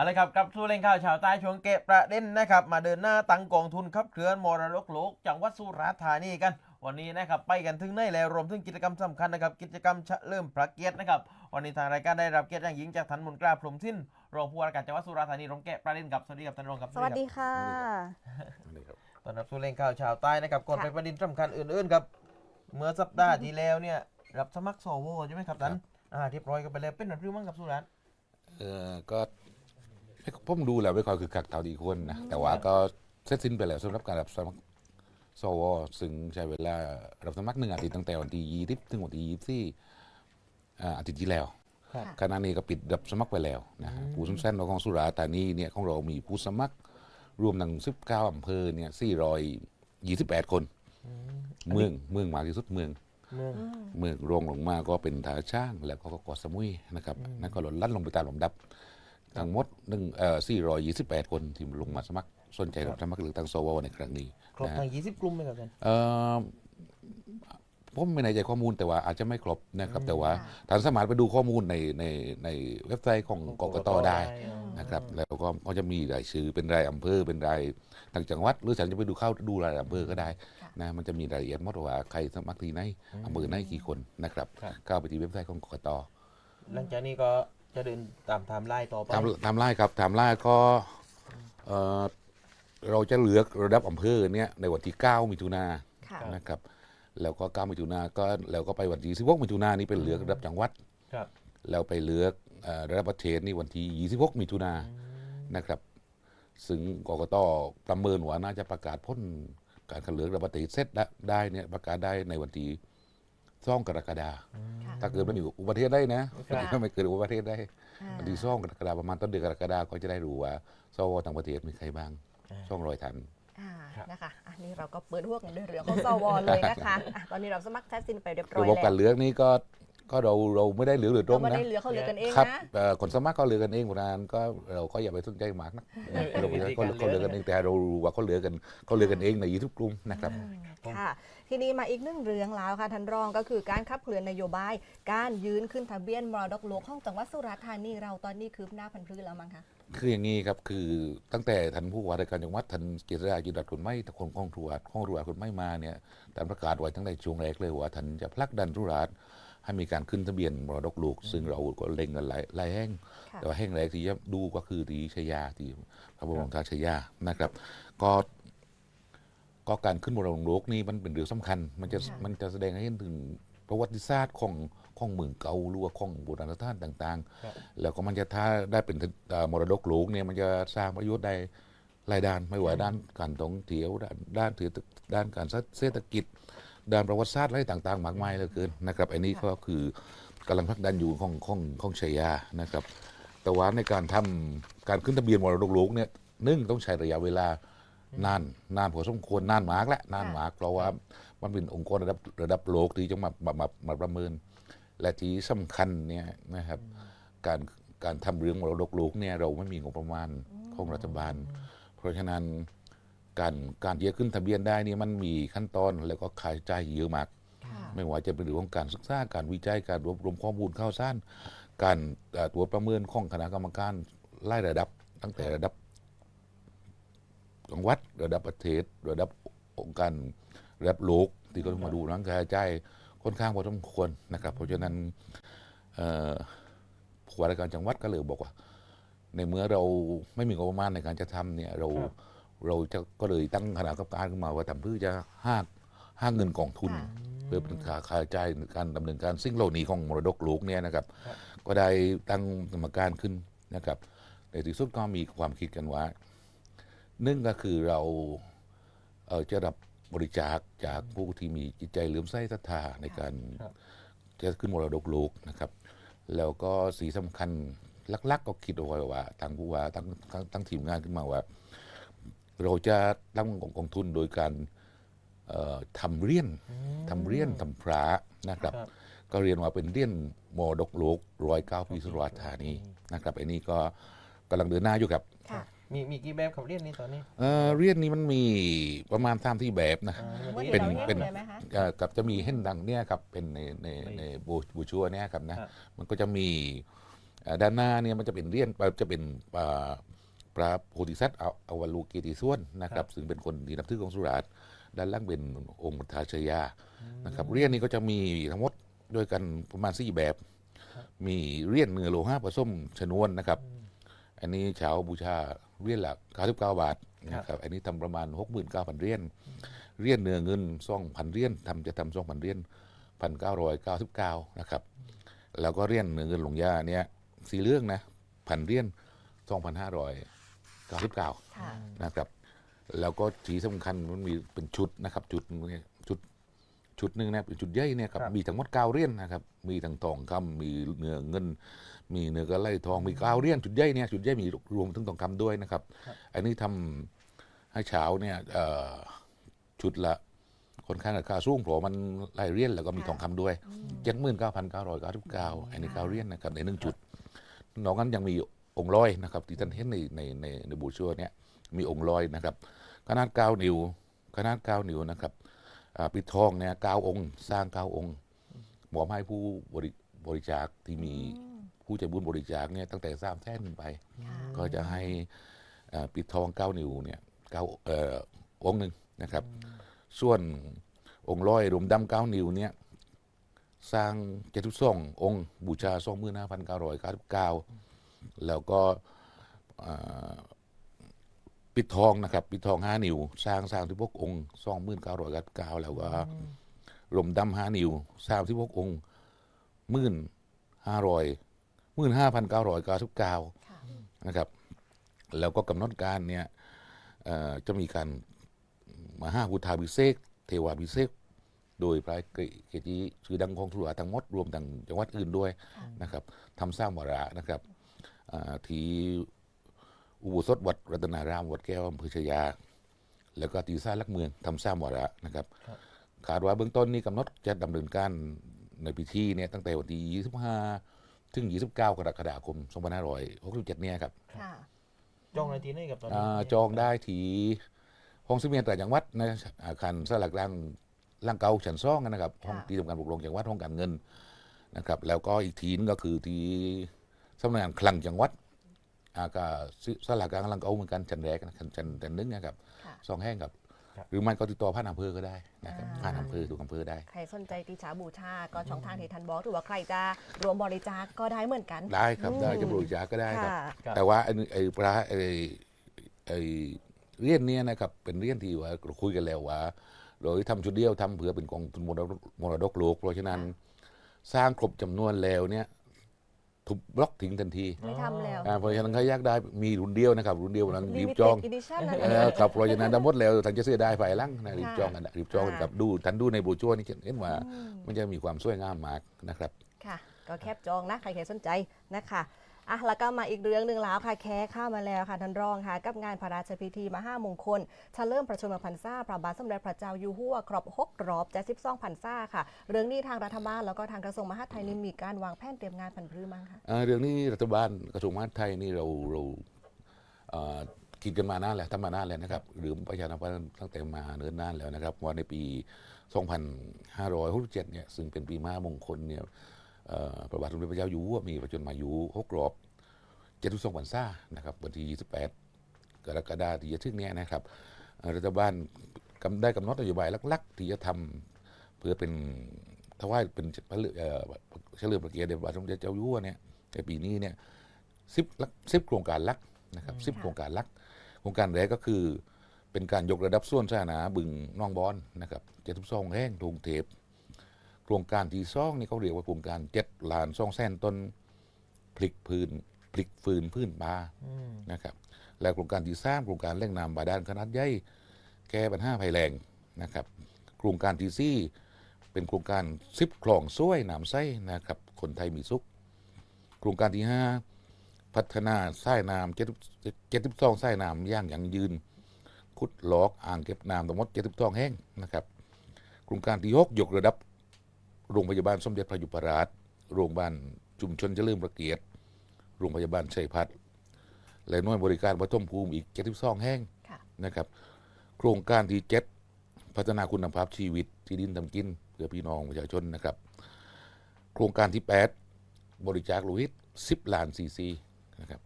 เอาละครับกลับสู่เล่นข่าวชาวใต้ช่วงเกะประเด็นนะครับ มาเดินหน้าตั้งกองทุนขับเคลื่อนมรดกโลกจังหวัดสุราษฎร์ธานีกันวันนี้นะครับไปกันถึงไหนแล้วรวมถึงกิจกรรมสำคัญนะครับกิจกรรมเฉลิมพระเกียรตินะครับวันนี้ทางรายการได้รับเกียรติอย่างยิ่งจากท่านมุนกล้าพรหมสิ้นรองผู้ว่าราชการจังหวัดสุราษฎร์ธานีรองแกะประเด็นครับสวัสดีครับท่านรองครับสวัสดีค่ะตอนรับสู่เล่นข่าวชาวใต้นะครับก่อนค่ะไปประเด็นสำคัญอื่นๆครับเมื่อสัปดาห์ที่แล้วเนี่ยรับสมัครสวใช่ไหมครับท่านอ่าเรียบร้อยกันไปแล้วเป็นหรือมั้งกับสุราษฎร์เออก็ไม่ ผมดูแล้วไม่ค่อยคือกักเท่าที่ควรนะ แต่ว่าก็เสร็จสิ้นไปแล้วสำหรับการรับสมัครสวซึ่งใช้เวลารับสมัครหนึ่งอาทิตย์ตั้งแต่วันที่ยี่สิบถึงวันที่ยี่สิบสี่อ่าอาทิตย์ที่แล้วครับ ขณะนี้ก็ปิดรับสมัครไปแล้วนะฮะผู้สมัครของสุราษฎร์ธานีเนี่ยของเรามีผู้สมัคร รวมทั้งสิบเก้าอำเภอเนี่ยสี่ร้อยยี่สิบแปดคน เมืองเมืองมากที่สุดเมือง เมือง เมืองรองลงมาก็เป็นท่าช่างแล้วก็เกาะสมุยนะครับนั่นก็ลดลั่นลงไปตามลำดับ ทั้งหมดหนึ่งเอ่อ428 คนที่ลงมาสมัครสนใจรับสมัครเลือกตั้งสวในครั้งนี้ครบนะทั้ฮะงยี่สิบกลุ่มไหมครับท่านเอ่อผมไม่แน่ใจข้อมูลแต่ว่าอาจจะไม่ครบนะครับ แต่ว่าท่านสามารถไปดูข้อมูลในในในเว็บไซต์ของกกตได้ นะครับแล้วก็เขาจะมีรายชื่อเป็นรายอำเภอเป็นรายทางจังหวัด หรือฉันจะไปดูเข้าดูรายอำเภอก็ได้นะมันจะมีรายละเอียดหมดว่าใครสมัครที่ไหนอำเภอไหนกี่คนนะครับเข้าไปที่เว็บไซต์ของกกตหลังจากนี้ก็ จะเดินตามไทม์ไลน์ต่อไปทำทำไล่ครับทำไล่ก็เอ่อเราจะเหลือกระดับอำเภอเนี่ยในวันที่ 9 มิถุนายค่ะ นนะครับ แล้วก็ 9 มิถุนายนก็แล้วก็ไปวันที่16มิถุนายนนี่เป็นเหลือกระดับจังหวัด ครับแล้วไปเหลือกเอ่อระดับประเทศนี่วันที่ 26 มิถุนายนนะครับ ซึ่งกกตประเมินว่าน่าจะประกาศพ้นการคัดเลือกระดับประเทศเสร็จได้ได้เนี่ยประกาศได้ในวันที่ ซ่องกรกฎาคมค่ะถ้าเกิดมันอยู่อุบัติเหตุได้นะครับถ้าไม่เกิดอุบัติเหตุได้อ่าวันที่ซ่องกรกฎาคมประมาณต้นเดือนกรกฎาคมก็จะได้รู้ว่าสวต่างประเทศมีใครบ้างช่องรอยทัน อ่าครับ นะคะอันนี้เราก็เปิดหัวกันด้วยเรื่องของสวเลยนะคะอะตอนนี้เราสมัครแท็กซินไปเรียบร้อยระบบแล้การว เลือกนี่ก็ ก็เราเราไม่ได้เหลือหรือตรเรางไม่นะได้เหลือเขาเหลือกันเองครับนะ เอ่อคนสมัครเขาเหลือกันเองเพราะฉะนั้นก็เราก็อย่าไปสนใจมากนะเราไปเขาเขาเหลือกันเองแต่เรารู้ว่าเขาเหลือกันเขาเหลือกันเองในยูทูบกลุ่มนะครับค่ะ ทีนี้มาอีกหนึ่งเรื่องแล้วค่ะท่านรองก็คือการขับเคลื่อนนโยบาย การยืนขึ้นทะเบียนมรดกโลกของจังหวัดสุราษฎร์ธานีเราตอนนี้คืบหน้าพันธุ์พืชแล้วมั้งคะ คืออย่างนี้ครับคือตั้งแต่ท่านผู้ว่าราชการจังหวัดท่านเจษฎาจินดัตคนไม่คนของทุรัฐของทุรัฐคนไม่มาเนี่ยท่านประกาศไว้ตั้งแต่ช่วงแรกเลยว่าท่านจะผลักดันทุรัฐ ให้มีการขึ้นทะเบียนมรดกโลก ซึ่งเราก็เล็งกันหลายหลายแห่งค่ะแต่ว่าแห่งแรกที่จะดูก็คือที่ชยาที่พระบรมราชชยานะครับ ก็ก็การขึ้นมรดกโลกนี่มันเป็นเรื่องสำคัญ มันจะค่ะมันจะแสดงให้เห็นถึงประวัติศาสตร์ของของเมืองเก่าหรือว่าของโบราณสถานต่างครับๆแล้วก็มันจะถ้าได้เป็นเอ่อมรดกโลกเนี่ยมันจะสร้างประโยชน์ได้หลายด้านไม่ว่าด้านการท่องเที่ยวด้านด้านถือด้านการเศรษฐกิจ ด้านประวัติศาสตร์อะไรต่างๆมากมายเหลือเกินนะครับอันนี้ก็คือกำลังผลักดันอยู่ของของของชัยยานะครับ แต่ว่าในการทำการขึ้นทะเบียนมรดกโลกเนี่ยหนึ่งต้องใช้ระยะเวลานานนานพอสมควรนานมากและนานมากเพราะว่ามันเป็นองค์กรระดับระดับโลกที่จะมามามามาประเมิน และที่สำคัญเนี่ยนะครับ การการทำเรื่องมรดกโลกเนี่ยเราไม่มีงบประมาณของรัฐบาล เพราะฉะนั้น การการที่จะขึ้นทะเบียนได้นี่มันมีขั้นตอนแล้วก็ค่าใช้จ่ายเยอะมากค่ะไม่ว่าจะเป็นเรื่องของการศึกษาการวิจัยการรวบรวมข้อมูลข่าวสารการเอ่อตรวจประเมินของคณะกรรมการไล่ระดับ ตั้งแต่ระดับจังหวัดระดับประเทศ ระดับองค์การระดับโลกที่เขามาดูนังการใช้ายค่อนข้างพอสมควรนะครับ เพราะฉะนั้นเอ่อผู้ว่าราชการจังหวัดก็เลยบอกว่า ในเมื่อเราไม่มีงบประมาณในการจะทำเนี่ยเราครับ เราจะก็เลยตั้งคณะกรรมการขึ้นมาว่าทำเพื่อจะห้าห้าเงินกองทุนค่ะเพื่อเป็นค่าค่าใช้จ่ายในการดำเนินการสิ่งเหล่านี้ของมรดกโลกเนี่ยนะครับครับ ก็ได้ตั้งกรรมการขึ้นนะครับ ในที่สุดก็มีความคิดกันว่าหนึ่งก็คือเราเอ่อจะรับบริจาคจากผู้ที่มีจิตใจเหลื่อมใสศรัทธาในการครับจะขึ้นมรดกโลกนะครับ แล้วก็สีสำคัญลักๆก็คิดเอาไว้ว่าทางผู้ว่าตั้งตั้งตั้งทีมงานขึ้นมาว่า เราจะตั้งกองทุนโดยการเอ่อทำเรียนทำเรียนทำพระนะครับครับก็เรียนว่าเป็นเรียนมรดกโลกร้อยเก้าปีสุราษฎร์ธานีนะครับอันนี้ก็กำลังเดินหน้าอยู่ครับค่ะมีมีกี่แบบขับเรียนนี่ตอนนี้เอ่อเรียนนี้มันมีประมาณสามที่แบบนะอ่าวันเป็นี้นเราเป็เห็นนเลยไหมคะเอ่อกับจะมีเห็นดังเนี่ยครับเป็นในในในบูบูชัวเนี่ยครับนะครับมันก็จะมีอ่าด้านหน้าเนี่ยมันจะเป็นเรียนเอ่อจะเป็น อ่าพระโพธิสัตว์ออวลูเกติส่วนนะครับ ซึ่งเป็นคนที่นับถือของสุราษฎร์ด้านล่างเป็นองค์พุทธาชยานะครับเรียนนี้ก็จะมีทั้งหมดด้วยกันประมาณสี่แบบ มีเรียนเนื้อโลหะผสมชนวนนะครับ อันนี้ชาวบูชาเรียนหลัก99บาทนะครับอันนี้ทำประมาณ 69,000เหรียญเรียนเนื้อเงิน2,000เหรียญทำจะทำ2,000เหรียญ1,999นะครับ แล้วก็เรียนเนื้อเงินหลวงย่าเนี่ยสีเรื่องนะพันเหรีย ญ2,599ค่ะ นะครับ แล้วก็สีสำคัญมันมีเป็นชุดนะครับจุดเนี่ยชุดชุดหนึ่งนะเป็นชุดใหญ่เนี่ยครับครับ มีทั้งหมดเก้าเหรียญนะครับ มีทั้งทองคำมีเนื้อเงิน มีเนื้อกระไลทองมีเก้าเหรียญจุดใหญ่เนี่ยจุดใหญ่มีรวมถึงทองคำด้วยนะครับ อันนี้ทำให้เช้าเนี่ยเอ่อชุดละค่อนข้างราคาสูงเพราะมันหลายเหรียญแล้วก็มีค่ะ ทองคำด้วยเจ็ดหมื่นเก้าพันเก้าร้อยเก้าสิบเก้าอันนี้เก้าเหรียญนะครับในหนึ่งจุด นอกนั้นยังมี องค์ลอยนะครับที่ท่านเห็นในในในในบูชัวเนี่ยมีองค์ลอยนะครับ ขนาดเก้านิ้ว ขนาดเก้านิ้วนะครับอ่าปิดทองเนี่ยเก้าองค์ สร้างเก้าองค์มอบให้ผู้บริบริจาคที่มีผู้ใจบุญบริจาคเนี่ยตั้งแต่สามแท่นขึ้นไปค่ะก็จะให้อ่าปิดทองเก้านิ้วเนี่ยเก้าเอ่อองค์หนึ่งนะครับ ส่วนองค์ร้อยรวมดำเก้านิ้วเนี่ยสร้างเจ็ดทุกสององค์บูชาสองหมื่นห้าพันเก้าร้อยเก้าสิบเก้า แล้วก็ปิดทองนะครับ ปิดทองห้านิ้ว สร้างสร้างที่พวกองค์สองหมื่นเก้าร้อยก้าสิบเก้าแล้วก็รวมดำห้านิ้วสร้างที่พวกองค์หมื่นห้าร้อยหมื่นห้าพันเก้าร้อยเก้าสิบเก้านะครับ แล้วก็กำหนดการเนี่ยจะมีการมาห้าพุทธาภิเษกเทวาภิเษกโดยพระเกจิชื่อดังของสุราทั้งหมดรวมทั้งจังหวัดอื่นด้วยนะครับทำสร้างวาระนะครับ ที่อุโบสถวัดรัตนารามวัดแก้วอำเภอชายา แล้วก็ตีซ่าลักเมืองทำสร้างวาระนะครับคาดว่าเบื้องต้นนี้กำหนดจะดำเนินการในพิธีเนี่ยตั้งแต่วันที่ 25 ถึง 29 กรกฎาคม 2567 เนี่ยครับค่ะจองในทีนี่กับตอนนี้อ่าจองได้ที่ห้องซิเมียนแต่จังหวัดนะอาคารสลักร่างร่างเก่าชั้นซ่องนะครับ ห้องค่ะที่ทำการปกครองจังหวัดห้องการเงินนะครับ แล้วก็อีกทีนึงก็คือที่ สำนักงานคลังจังหวัดอากาสลักร่างร่างเก่าเหมือนกันชั้นแรกนะชั้นชั้นชั้นหนึงนะครับค่ะสองแห่งครับครับ หรือไม่ก็ติดต่อผ่านอำเภอก็ได้นะครับอ่าผ่านอำเภอทุกอำเภอได้ ใครสนใจติชาบูชา ก็ช่องทางที่ทันบอกหรือว่าใครจะรวมบริจาคก็ได้เหมือนกัน ได้ครับได้อืมจะบริจาคก็ได้ครับ ค่ะครับแต่ว่าไอ้ไอ้พระไอ้ไอ้เรียนเนี้ยนะครับเป็นเรียนที่ว่าเราคุยกันแล้วว่าเราทำชุดเดียวทำเผื่อเป็นกองทุนมรดกมรดกโลกเพราะฉะนั้น สร้างครบจำนวนแล้วเนี่ย ทุบบล็อกทิ้งทันทีไม่ทำแล้วอ่าเพราะฉะนั้นใครอยากได้มีรุ่นเดียวนะครับรุ่นเดียวนั้นรีบจองอีดิชั่นนั่นเอเอองครับเพราะฉะนั้นทั้งหมดแล้วท่านจะเสียได้ฝ่ายหลังนะรีบจองกันนะรีบจองกันค่ะครับดูท่านดูในโบรชัวร์นี่เห็นว่าอืมมันจะมีความสวยงามมากนะครับ ค่ะ ก็แคบจองนะ ใครๆสนใจนะคะ อะแล้วก็มาอีกเรื่องหนึ่งแล้วค่ะแค่ข้ามาแล้วค่ะท่านรองค่ะ กับงานพระราชพิธีมหามงคลเฉลิมพระชนมพรรษาพระบาทสมเด็จพระเจ้าอยู่หัวครบ6รอบจะ12พรรษาค่ะ เรื่องนี้ทางรัฐบาลแล้วก็ทางกระทรวงมหาดไทยนี่มีการวางแผนเตรียมงานพันธุ์พืชมั้งคะเรื่องนี้รัฐบาลกระทรวงมหาดไทยนี่เราเราคิดกันมานานแล้วทำมานานแล้วนะครับ หรือประชาธิปไตยตั้งแต่มาเนิ่นนานแล้วนะครับว่าในปี 2567เนี่ยซึ่งเป็นปีม้ามงคลเนี่ย พระบาทสมเด็จพระเจ้าอยู่หัวมีพระชนมายุหกรอบเจ็ดทุกสองพรรษานะครับวันที่ 28 กรกฎาคมที่จะถึงเนี้นะครับเอ่อรัฐบาลกำได้กำหนดนโยบายหลักๆ ที่จะทำเพื่อเป็นถวายเป็นพระเลือเอ่อเฉลิมพระเกียรติแด่พระบาทสมเด็จเจ้าอยู่หัวเนี่ยในปีนี้เนี่ยสิบสิบโครงการหลักนะครับสิบค่ะโครงการหลัก โครงการแรกก็คือเป็นการยกระดับส่วนสาธารณะบึงน้องบอนนะครับเจ็ดทุกซองแห้งทุงเทปโครงการที่สองนี่เขาเรียกว่าโครงการเจ็ดล้านซองแสนต้นพลิกพื้นพลิกฟืนพื้นป่าอืมนะครับ และโครงการที่สามโครงการเร่งน้ำบาดาลขนาดใหญ่แก้ปัญหาภัยแล้งนะครับ โครงการที่สี่เป็นโครงการซิบคลองซ้วยน้ำใสนะครับ คนไทยมีสุข โครงการที่ห้าพัฒนาสายน้ำเจ็ดเจ็ดสิบสองสายน้ำย่างยั่งยืน ขุดหลอกอ่างเก็บน้ำทั้งหมดเจ็ดสิบสองแห่งนะครับ โครงการที่หกยกระดับ โรงพยาบาลสมเด็จพระยุพราช โรงพยาบาลชุมชนเจริญพระเกียรติ โรงพยาบาลชัยพัฒน์และหน่วยบริการปฐมภูมิอีก72แห่งค่ะนะครับ โครงการที่เจ็ดพัฒนาคุณภาพชีวิตที่ดินทำกินเพื่อพี่น้องประชาชนนะครับ โครงการที่ 8 บริจาคโลหิต 10 ล้านซีซีนะครับ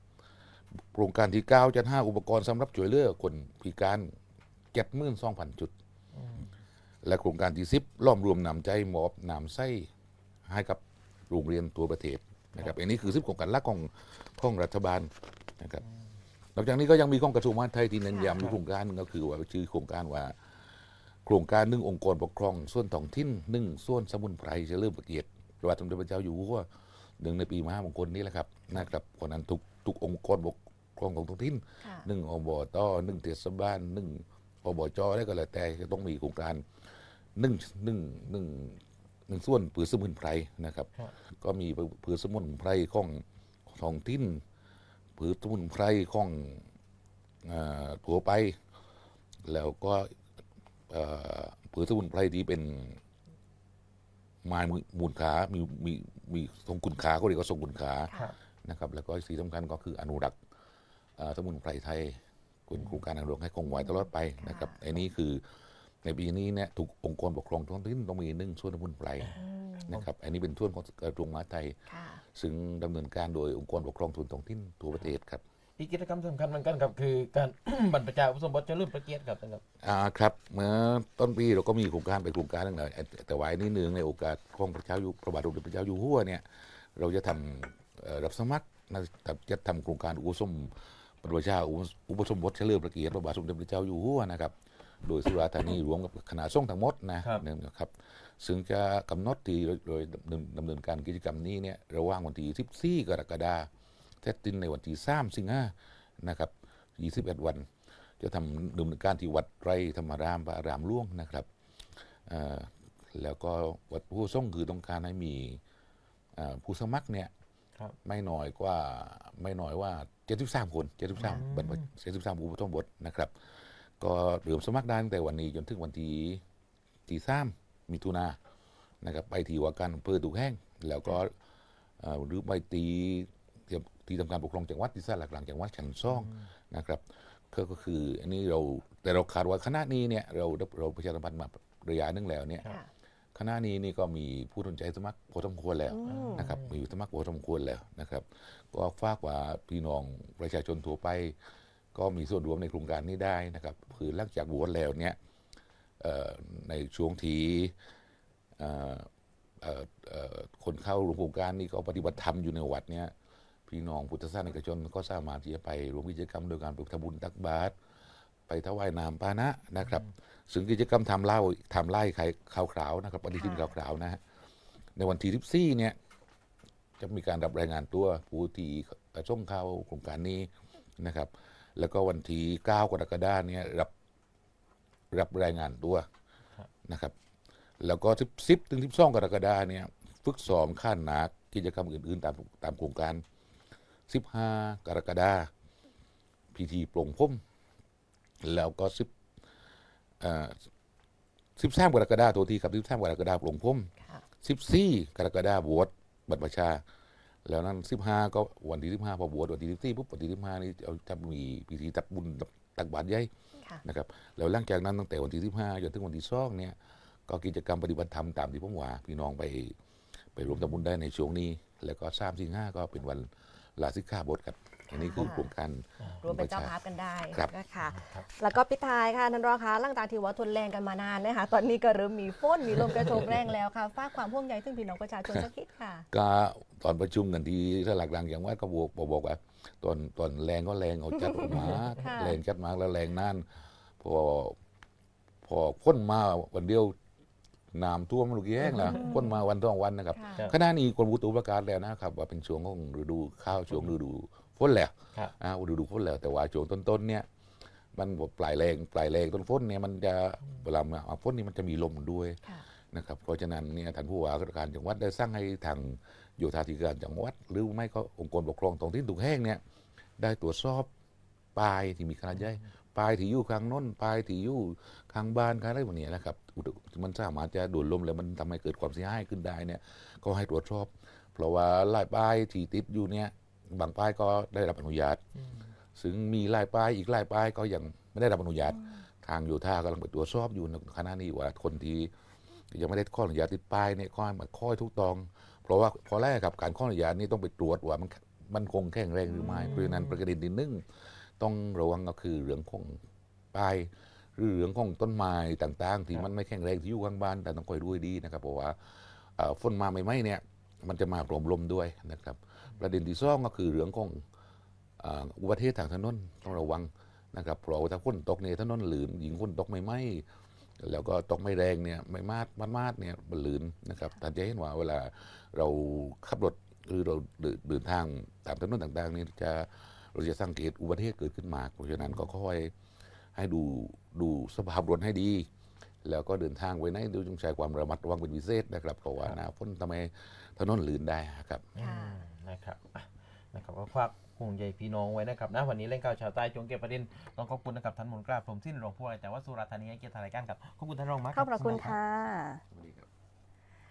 โครงการที่ 9 จัดหาอุปกรณ์สำหรับช่วยเหลือคนพิการ 72,000 จุด และโครงการที่10ล้อมรวมนำใจมอบนำไส้ให้กับโรงเรียนตัวประเทศนะครับอันนี้คือ10โครงการหลักของของรัฐบาลนะครับนอกจากนี้ก็ยังมีของกระทรวงมหาดไทยที่เน้นย้ำในโครงการหนึ่งก็คือว่าชื่อโครงการว่าโครงการหนึ่งองค์กรปกครองส่วนท้องถิ่นหนึ่งส่วนสมุนไพรเฉลิมพระเกียรติพระบาทสมเด็จพระเจ้าอยู่หัวหนึ่งในปีมหามงคลนี้แหละครับนะครับเพราะฉะนั้นทุกทุกองค์กรปกครองของท้องถิ่นค่ะหนึ่งอบตหนึ่งเทศบาลหนึ่งอบจได้ก็แล้วแต่จะต้องมีโครงการห นึ่งหนึ่งหนึ่งหนึ่งส่วนผือสมุนไพรนะครับครับก็มีผือสมุนไพรของท้องถิ่นผือสมุนไพรของเอ่อทั่วไป แล้วก็เอ่อผือสมุนไพรที่เป็นไม้มูลค้ามีมีมีทรงคุณค่าก็เรียกว่าทรงคุณค่าค่ะนะครับ แล้วก็สิ่งสำคัญก็คืออนุรักษ์เอ่อสมุนไพรไทยเป็นโครงการอนุรักษ์ให้คงไว้ตลอดไปนะครับค่ะไอ้นี่คือ ในปีนี้เนี่ยทุกองค์กรปกครองท้องถิ่นต้องมีหนึ่งส่วนสมุนไพรอืมนะครับอันนี้เป็นส่วนของกระทรวงมหาดไทยค่ะซึ่งดำเนินการโดยองค์กรปกครองส่วนท้องถิ่นทั่วประเทศครับอีกกิจกรรมสำคัญเหมือนกันครับคือการบรรพชาอุปสมบทเฉลิมพระเกียรติครับท่านครับอ่าครับเมื่อต้นปีเราก็มีโครงการไปโครงการหนึงเลยแต่ว่าอันนี้เนื่องในโอกาสของพระเจ้าอยู่พระบาทสมเด็จพระเจ้าอยู่หัวเนี่ยเราจะทำเอ่อรับสมัครนะจะทำโครงการอุปสมบทพระเจ้าอุปสมบทเฉลิมพระเกียรติพระบาทสมเด็จพระเจ้าอยู่หัวนะครับ โดยสุราษฎร์ธานีรวมกับคณะสงฆ์ทั้งหมดนะครับเนี่ยนะครับ ซึ่งจะกำหนดที่โดยดำเนินดำเนินการกิจกรรมนี้เนี่ยระหว่างวันที่14กรกฎาคมเสร็จสิ้นในวันที่3สิงหานะครับ 21 วัน จะทำดำเนินการที่วัดไตรธรรมารามพระอารามหล่วงนะครับเอ่อแล้วก็วัดผู้ทรงคือต้องการให้มีเอ่อผู้สมัครเนี่ยครับ ไม่น้อยกว่าไม่น้อยว่า 73 คน 73บรรพ73อุปสมบทนะครับ ก็เริ่มสมัครได้ตั้งแต่วันนี้จนถึงวันที่ที่สามมิถุนายนนะครับไปที่ว่าการอำเภอถูกแห้ง แล้วก็เอ่อหรือไปตีที่ที่ทำการปกครองจังหวัดที่สาหลักหลังจังหวัดชั้นซ่องนะครับก็ก็คืออันนี้เราแต่เราคาดว่าคณะนี้เนี่ยเราเราประชาสัมพันธ์มาระยะหนึงแล้วเนี่ยค่ะคณะนี้นี่ก็มีผู้สนใจสมัครพอสมควรแล้วอืมนะครับมีสมัครพอสมควรแล้วนะครับ ก็ฝากว่าพี่น้องประชาชนทั่วไป ก็มีส่วนร่วมในโครงการนี้ได้นะครับคือหลังจากบวชแล้วเนี่ยเอ่อในช่วงที่เอ่อเอ่อเอ่อคนเข้าร่วมโครงการนี้ก็ปฏิบัติธรรมอยู่ในวัดเนี่ยพี่น้องพุทธศาสนิกชนก็สามารถที่จะไปร่วมกิจกรรมโดยการไปทำบุญตักบาตรไปถวายน้ำปานะนะครับ ซึ่งกิจกรรมทำเล่าทำไล่ไข่ขาวขาวๆนะครับปฏิทินขาวขาวๆนะฮะในวันที่14เนี่ยจะมีการรับรายงานตัวผู้ที่ส่งเข้าโครงการนี้นะครับ แล้วก็วันที่9กรกฎาคมเนี่ยรับรับรายงานตัวนะครับ แล้วก็10ถึง12กรกฎาคมเนี่ยฝึกซ้อมขั้นหนักกิจกรรมอื่น ๆ ตามตามโครงการ15กรกฎาคมพิธีปลงผมแล้วก็10เอ่อ13กรกฎาคมตัวทีครับ13กรกฎาคมปลงผมค่ะ14กรกฎาคมบวชบรรพชา แล้วนั้น15ก็วันที่15พอบวชวันที่14ปุ๊บวันที่15นี่เอาจะมีพิธีตักบุญตักบาตรใหญ่ค่ะนะครับแล้วหลังจากนั้นตั้งแต่วันที่15จนถึงวันที่2เนี่ยก็กิจกรรมปฏิบัติธรรมตามที่ผมว่าพี่น้องไปไปรวมทำบุญได้ในช่วงนี้ แล้วก็3 4 5ก็เป็นวันลาสิกขาบทครับ อันนี้คือค่ะโครงการรวมเป็นเจ้าภาพกันได้ครับนะคะครับแล้วก็ปิดท้ายค่ะท่านรองคะหลังจากที่ว่าทนแรงกันมานานนะคะตอนนี้ก็เริ่มมีฝนมีลมกระโชกแรงแล้วค่ะฝากความห่วงใยถึงพี่น้องประชาชนสักนิดค่ะ ก็ตอนประชุมกันที่สลักดังอย่างว่าก็บอกบอกบอกว่าตอนตอนแรงก็แรงเอาจัดออกมาค่ะแรงจัดมาแล้วแรงนั่นพอพอพ่นมาวันเดียวน้ำท่วมลูกแย่งแล้วพ่นมาวันสองวันนะครับค่ะขณะนี้กรมอุตุประกาศแล้วนะครับ ว่าเป็นช่วงของฤดูข้าวช่วงฤดู ฝนแล้วครับ อ่าฤดูฝนแล้วแต่ว่าช่วงต้นๆเนี่ยมันปลายแรงปลายแรงต้นฝนเนี่ยมันจะเวลามาฝนนี่มันจะมีลมด้วยค่ะ นะครับเพราะฉะนั้นเนี่ยท่านผู้ว่าราชการจังหวัดได้สร้างให้ทางโยธาธิการจังหวัด หรือไม่ก็องค์กรปกครองท้องถิ่นถูกแห้งเนี่ยได้ตรวจสอบป้ายที่มีขนาดใหญ่ป้ายที่อยู่ข้างโน้นป้ายที่อยู่ข้างบ้านข้างอะไรแบบนี้นะครับอุตมันสามารถจะโดนลมแล้วมันทำให้เกิดความเสียหายขึ้นได้เนี่ยก็ให้ตรวจสอบ เพราะว่าลายป้ายที่ติดอยู่เนี่ย บางป้ายก็ได้รับอนุญาตซึ่งมีลายป้ายอีกลายป้ายก็ยังไม่ได้รับอนุญาต ทางโยธากำลังไปตรวจสอบอยู่ในขณะนี้ว่าคนที่ยังไม่ได้ข้ออนุญาตติดป้ายเนี่ยก็ให้มาข้อยทุกตอง เพราะว่าพอแรกกับการข้ออนุญาตนี่ต้องไปตรวจว่ามันมันคงแข็งแรงหรือไม่อืมเพราะฉะนั้นประเด็นที่หนึ่งต้องระวังก็คือเรื่องของป้ายหรือเรื่องของต้นไม้ต่างๆ ที่มันไม่แข็งแรงที่อยู่ข้างบ้านแต่ต้องคอยดูให้ดีนะครับเพราะว่าเอ่อฝนมาใหม่ๆเนี่ยมันจะมาพร้อมลมด้วยนะครับ ประเด็นที่สองก็คือเรื่องของอุบัติเหตุทางถนนต้องระวังนะครับเพราะว่าถ้าฝนตกเนี่ยถนนหลืนยิงฝนตกไม่ไหมแล้วก็ตกไม่แรงเนี่ยไม่มากมากๆเนี่ยมันหลืนนะครับแต่จะเห็นว่าเวลาเราขับรถหรือเราเดินทางตามถนนต่างๆนี่จะเราจะสังเกตอุบัติเหตุเกิดขึ้นมากเพราะฉะนั้นก็ค่อยให้ดูดูสภาพรถให้ดี แล้วก็เดินทางไว้ไหนดูจงใช้ความระมัดระวังเป็นพิเศษนะครับเพราะว่าหน้าฝนทำไมถนนลื่นได้ครับ นะครับอะนะครับก็ควักห่วงใยพี่น้องไว้นะครับนะวันนี้เล่นข่าวชาวใต้ชวงเก็บประเด็นต้องขอบคุณนะครับท่านหมุนกล้าพรหมสิ้นรองผู้ว่าราชการวัดสุราษฎร์ธานีให้เกียรติทางรายการครับขอบคุณท่านรองมากขอบพระคุณสำหรับค่ะ